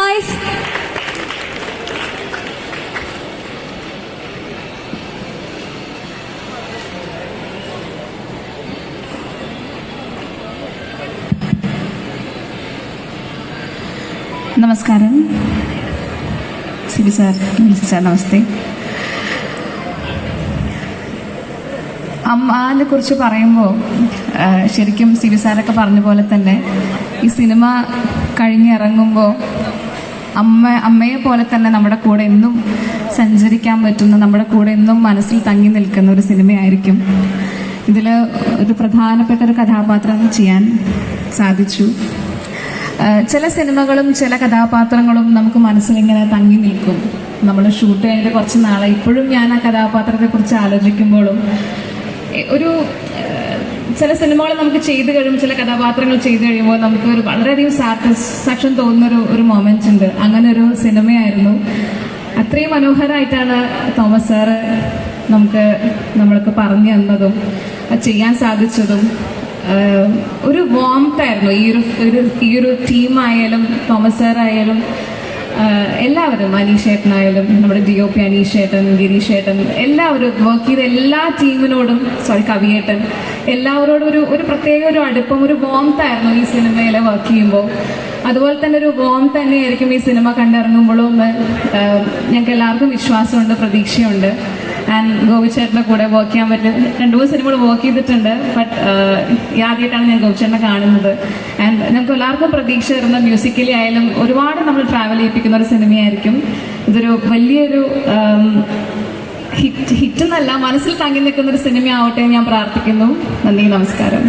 guys. നമസ്കാരം Sibi sir sir നമസ്തേ അമ്മാനെ കുറിച്ച് പറയുമ്പോൾ ശരിക്കും സിബി സാറൊക്കെ പറഞ്ഞ പോലെ തന്നെ ഈ സിനിമ കഴിഞ്ഞിറങ്ങുമ്പോൾ അമ്മ അമ്മയെ പോലെ തന്നെ നമ്മുടെ കൂടെ എന്നും സഞ്ചരിക്കാൻ പറ്റുന്ന നമ്മുടെ കൂടെ എന്നും മനസ്സിൽ തങ്ങി നിൽക്കുന്ന ഒരു സിനിമയായിരിക്കും. ഇതിൽ ഒരു പ്രധാനപ്പെട്ട ഒരു കഥാപാത്രം ചെയ്യാൻ സാധിച്ചു. ചില സിനിമകളും ചില കഥാപാത്രങ്ങളും നമുക്ക് മനസ്സിലിങ്ങനെ തങ്ങി നിൽക്കും. നമ്മൾ ഷൂട്ട് ചെയ്യേണ്ട കുറച്ച് നാളെ ഇപ്പോഴും ഞാൻ ആ കഥാപാത്രത്തെക്കുറിച്ച് ആലോചിക്കുമ്പോഴും ഒരു ചില സിനിമകൾ നമുക്ക് ചെയ്തു കഴിയുമ്പോൾ ചില കഥാപാത്രങ്ങൾ ചെയ്തു കഴിയുമ്പോൾ നമുക്ക് ഒരു വളരെയധികം സാറ്റിസ്ഫാക്ഷൻ തോന്നുന്ന ഒരു ഒരു മൊമെന്റ്സ് ഉണ്ട്. അങ്ങനെ ഒരു സിനിമയായിരുന്നു. അത്രയും മനോഹരമായിട്ടാണ് തോമസ് സാറ് നമുക്ക് നമ്മൾക്ക് പറഞ്ഞു തന്നതും ചെയ്യാൻ സാധിച്ചതും. ഒരു വോംത്തായിരുന്നു ഈ ഒരു ഈ ഒരു ടീമായാലും തോമസ് സാറായാലും എല്ലാവരും അനീഷേട്ടനായാലും നമ്മുടെ ഡി ഒ പി അനീഷേട്ടൻ ഗിരീഷേട്ടൻ എല്ലാവരും വർക്ക് ചെയ്ത എല്ലാ ടീമിനോടും സോറി കവിയേട്ടൻ എല്ലാവരോടും ഒരു ഒരു പ്രത്യേക ഒരു അടുപ്പം ഒരു വാംത്ത് ആയിരുന്നു ഈ സിനിമയിൽ വർക്ക് ചെയ്യുമ്പോൾ. അതുപോലെ തന്നെ ഒരു വോം തന്നെയായിരിക്കും ഈ സിനിമ കണ്ടിറങ്ങുമ്പോഴും ഞങ്ങൾക്ക് എല്ലാവർക്കും വിശ്വാസമുണ്ട് പ്രതീക്ഷയുണ്ട്. ആൻഡ് ഗോപിച്ചേട്ടന്റെ കൂടെ വർക്ക് ചെയ്യാൻ പറ്റും. രണ്ടു മൂന്ന് സിനിമകൾ വർക്ക് ചെയ്തിട്ടുണ്ട്. ബട്ട് ആദ്യമായിട്ടാണ് ഞാൻ ഗോപിച്ചേട്ടനെ കാണുന്നത്. ആൻഡ് ഞങ്ങൾക്ക് എല്ലാവർക്കും പ്രതീക്ഷ തരുന്ന മ്യൂസിക്കലി ആയാലും ഒരുപാട് നമ്മൾ ട്രാവൽ ചെയ്യിപ്പിക്കുന്ന ഒരു സിനിമയായിരിക്കും ഇതൊരു വലിയൊരു ഹിറ്റ് ഹിറ്റ് എന്നല്ല മനസ്സിൽ തങ്ങി നിൽക്കുന്ന ഒരു സിനിമ ആവട്ടെ ഞാൻ പ്രാർത്ഥിക്കുന്നു. നന്ദി നമസ്കാരം.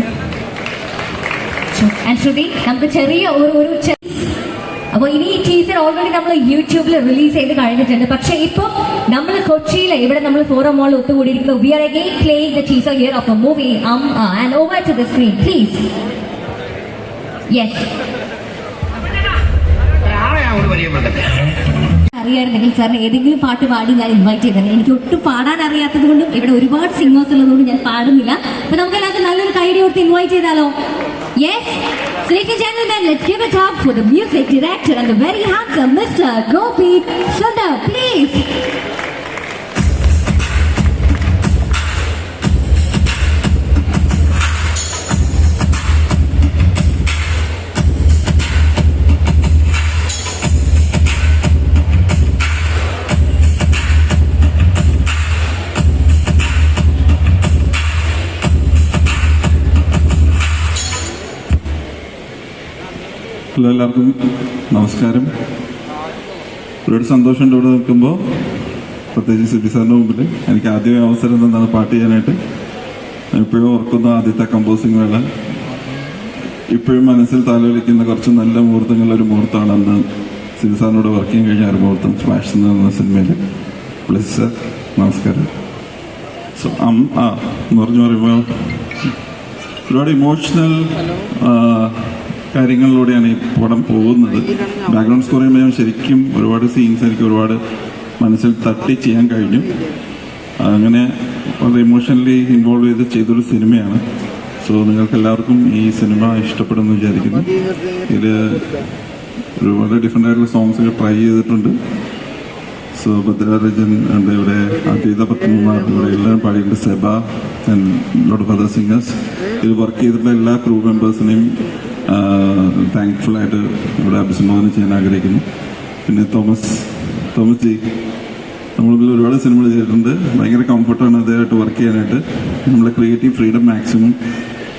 ആൻഡ് ശ്രുതി നമുക്ക് ചെറിയ ഒരു ഒരു ചെ- അപ്പൊ ഇനി ഈ ടീസർ ഓൾറെഡി നമ്മൾ യൂട്യൂബിൽ റിലീസ് ചെയ്ത് കഴിഞ്ഞിട്ടുണ്ട്. പക്ഷെ ഇപ്പൊ നമ്മൾ കൊച്ചിയിൽ ഇവിടെ നമ്മൾ ഫോറം മോളിൽ ഒത്തുകൂടിയിരിക്കുന്നു. We are again playing the teaser here of a movie and over to the screen please yes അറിയായിരുന്നെങ്കിൽ സാറിന് ഏതെങ്കിലും പാട്ട് പാടി ഞാൻ ഇൻവൈറ്റ് ചെയ്തത് എനിക്ക് ഒട്ടും പാടാൻ അറിയാത്തത് കൊണ്ടും ഇവിടെ ഒരുപാട് സിംഗേഴ്സ് ഉള്ളതുകൊണ്ട് ഞാൻ പാടുന്നില്ല. അപ്പൊ നമുക്ക് എല്ലാവർക്കും നല്ലൊരു കൈഡി കൊടുത്ത് ഇൻവൈറ്റ് ചെയ്താലോ? Yes Ladies and gentlemen, let's give it up for the music director and the very handsome Mr. Gopi Sundar, please. Hello എല്ലാവർക്കും നമസ്കാരം. ഒരുപാട് സന്തോഷമുണ്ട് ഇവിടെ നിൽക്കുമ്പോൾ പ്രത്യേകിച്ച് സിബി സാറിന്റെ മുമ്പിൽ എനിക്ക് ആദ്യമേ അവസരം തന്നാണ് പാട്ട് ചെയ്യാനായിട്ട്. ഇപ്പോഴും ഓർക്കുന്ന ആദ്യത്തെ കമ്പോസിംഗ് വേള. ഇപ്പോഴും മനസ്സിൽ താലോലിക്കുന്ന കുറച്ച് നല്ല മുഹൂർത്തങ്ങളുടെ ഒരു മുഹൂർത്തമാണ് അന്ന് സിബി സാറിനോട് വർക്ക് ചെയ്യാൻ കഴിഞ്ഞ ഒരു മുഹൂർത്തം സ്മാഷ് എന്ന സിനിമയിൽ പ്ലീസ് സാർ നമസ്കാരം. സോ അം ആ എന്ന് പറഞ്ഞു പറയുമ്പോൾ ഒരുപാട് ഇമോഷണൽ കാര്യങ്ങളിലൂടെയാണ് ഈ പടം പോകുന്നത്. ബാക്ക്ഗ്രൗണ്ട് സ്കോർ ചെയ്യുമ്പോൾ ഞാൻ ശരിക്കും ഒരുപാട് സീൻസ് എനിക്ക് ഒരുപാട് മനസ്സിൽ തട്ടി ചെയ്യാൻ കഴിഞ്ഞു. അങ്ങനെ വളരെ ഇമോഷണലി ഇൻവോൾവ് ചെയ്ത് ചെയ്തൊരു സിനിമയാണ്. സോ നിങ്ങൾക്ക് എല്ലാവർക്കും ഈ സിനിമ ഇഷ്ടപ്പെടുമെന്ന് വിചാരിക്കുന്നു. ഇതിൽ ഒരുപാട് ഡിഫറെന്റ് ആയിട്ടുള്ള സോങ്സ് ഒക്കെ ട്രൈ ചെയ്തിട്ടുണ്ട്. സോ ഭദ്രാരജൻ ഉണ്ട് ഇവിടെ അദ്വൈത പത്മകുമാർ ഇവിടെ എല്ലാവരും പാടിയിട്ടുണ്ട്. സെബ and lot of other singers ഇത് വർക്ക് ചെയ്തിട്ടുള്ള എല്ലാ ക്രൂ മെമ്പേഴ്സിനെയും താങ്ക്ഫുൾ ആയിട്ട് ഇവിടെ അഭിസംബോധന ചെയ്യാൻ ആഗ്രഹിക്കുന്നു. പിന്നെ തോമസ് തോമസ് ജി നമ്മളിൽ ഒരുപാട് സിനിമകൾ ചെയ്തിട്ടുണ്ട്. ഭയങ്കര കംഫർട്ടാണ് അദ്ദേഹമായിട്ട് വർക്ക് ചെയ്യാനായിട്ട്. നമ്മളെ ക്രിയേറ്റീവ് ഫ്രീഡം മാക്സിമം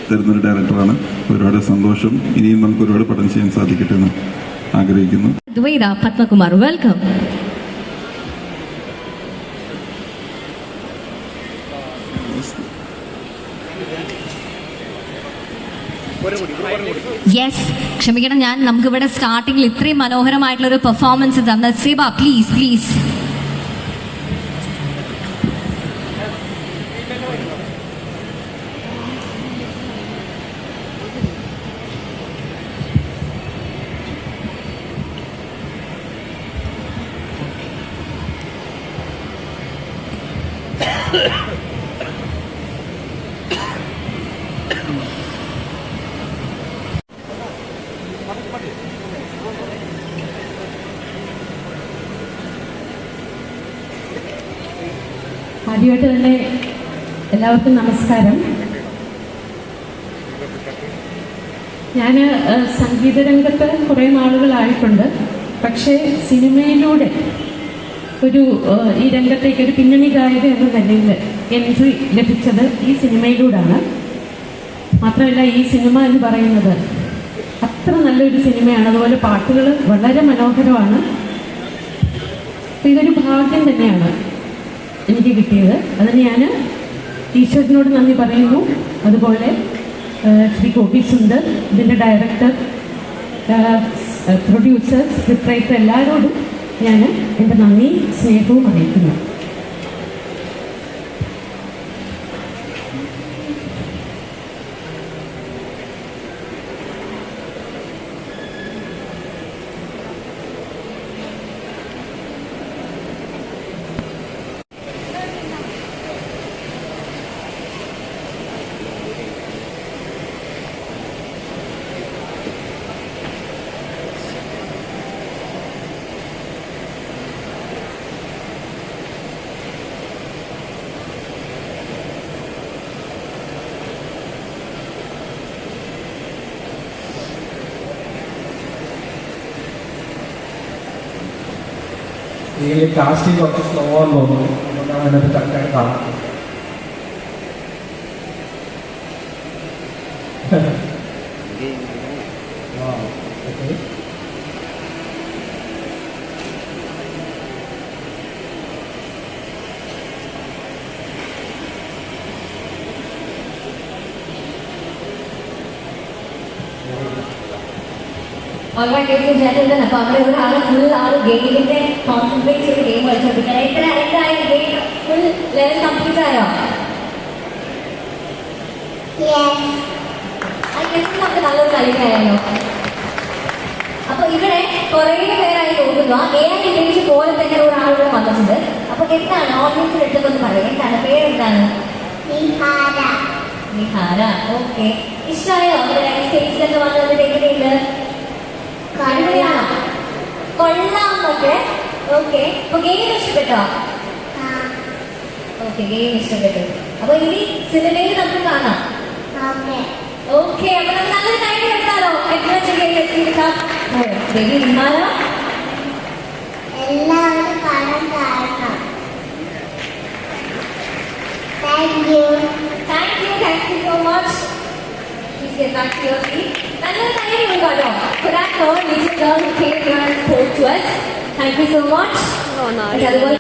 തരുന്നൊരു ഡയറക്ടറാണ് ഒരുപാട് സന്തോഷം. ഇനിയും നമുക്ക് ഒരുപാട് പഠനം ചെയ്യാൻ സാധിക്കട്ടെ എന്ന് ആഗ്രഹിക്കുന്നു. പത്മകുമാർ welcome. യെസ് ക്ഷമിക്കണം ഞാൻ നമുക്ക് ഇവിടെ സ്റ്റാർട്ടിങ്ങിൽ ഇത്രയും മനോഹരമായിട്ടുള്ള ഒരു പെർഫോമൻസ് തന്ന സിബ പ്ലീസ് പ്ലീസ് Yeah. ആദ്യമായിട്ട് തന്നെ എല്ലാവർക്കും നമസ്കാരം. ഞാൻ സംഗീത രംഗത്ത് കുറേ നാളുകളായിട്ടുണ്ട്. പക്ഷേ സിനിമയിലൂടെ ഒരു ഈ രംഗത്തേക്ക് ഒരു പിന്നണി ഗായക എന്ന നിലയിൽ എൻട്രി ലഭിച്ചത് ഈ സിനിമയിലൂടെയാണ് മാത്രമല്ല ഈ സിനിമ എന്ന് പറയുന്നത് അത്ര നല്ലൊരു സിനിമയാണ്. അതുപോലെ പാട്ടുകൾ വളരെ മനോഹരമാണ്. ഇതൊരു ഭാഗ്യം തന്നെയാണ്. എനിക്ക് കിട്ടിയത്. അതിന് ഞാൻ ടീച്ചറിനോട് നന്ദി പറയുന്നു. അതുപോലെ ശ്രീ ഗോപി സുന്ദർ ഇതിന്റെ ഡയറക്ടർ പ്രൊഡ്യൂസർ സ്ക്രിപ്റ്റ് റൈറ്റർ എല്ലാവരോടും ഞാൻ എന്റെ നന്ദി സ്നേഹവും അറിയിക്കുന്നു. ഈ കാസ്റ്റിംഗ് കുറച്ച് സ്ലോ ആണെന്ന് തോന്നുന്നു. അതുകൊണ്ടാണ് അതിനകത്ത് കറക്റ്റായിട്ട് കാണാം ഓക്കെ അപ്പൊ അവിടെ ഒരാൾ ഫുൾ ആൾ ഗെയിമിന്റെ കോൺസെൻട്രേറ്റ് ചെയ്ത് ഗെയിം കളിച്ചോണ്ടിരിക്കണം എത്ര എന്തായി ഗെയിം ഫുൾ ലെവൽ കംപ്ലീറ്റ് ആയോ? നമുക്ക് നല്ലൊരു കളിക്കായല്ലോ അപ്പൊ ഇവിടെ കുറേ പേരായി തോന്നുന്നു. ആ എ ഐ ഇമേജ് പോലെ തന്നെ ഒരാളിവിടെ വന്നിട്ടുണ്ട്. അപ്പൊ എന്താണ്? ഓഡിയൻസിൽ എടുത്തൊന്ന് പറയാം. എന്താണ്? പേരെന്താണ്? നിഹാര. ഓക്കെ ഇഷ്ടമായോ സ്റ്റേജിലൊക്കെ വന്നത്? എങ്ങനെയുണ്ട്? അടിപൊളിയാണോ കൊള്ളാം ഒക്കെ ഓക്കെ അപ്പൊ ഗെയിം ഇഷ്ടപ്പെട്ടോ? ഓക്കെ ഗെയിം ഇഷ്ടപ്പെട്ടു. അപ്പൊ ഇനി സിനിമയിൽ നമുക്ക് കാണാം. ഓക്കെ. അപ്പൊ നമുക്ക് നല്ലൊരു കാര്യം എടുത്താലോ? അഡ്വഞ്ചർ ഗെയിം എത്തിയിരിക്കാം ബേബി നിഹാര എല്ലാവരും പണം കാരണം. Thank you thank you thank you so much Please get back to your seat. For that spoke to us. Thank you so much. No, no.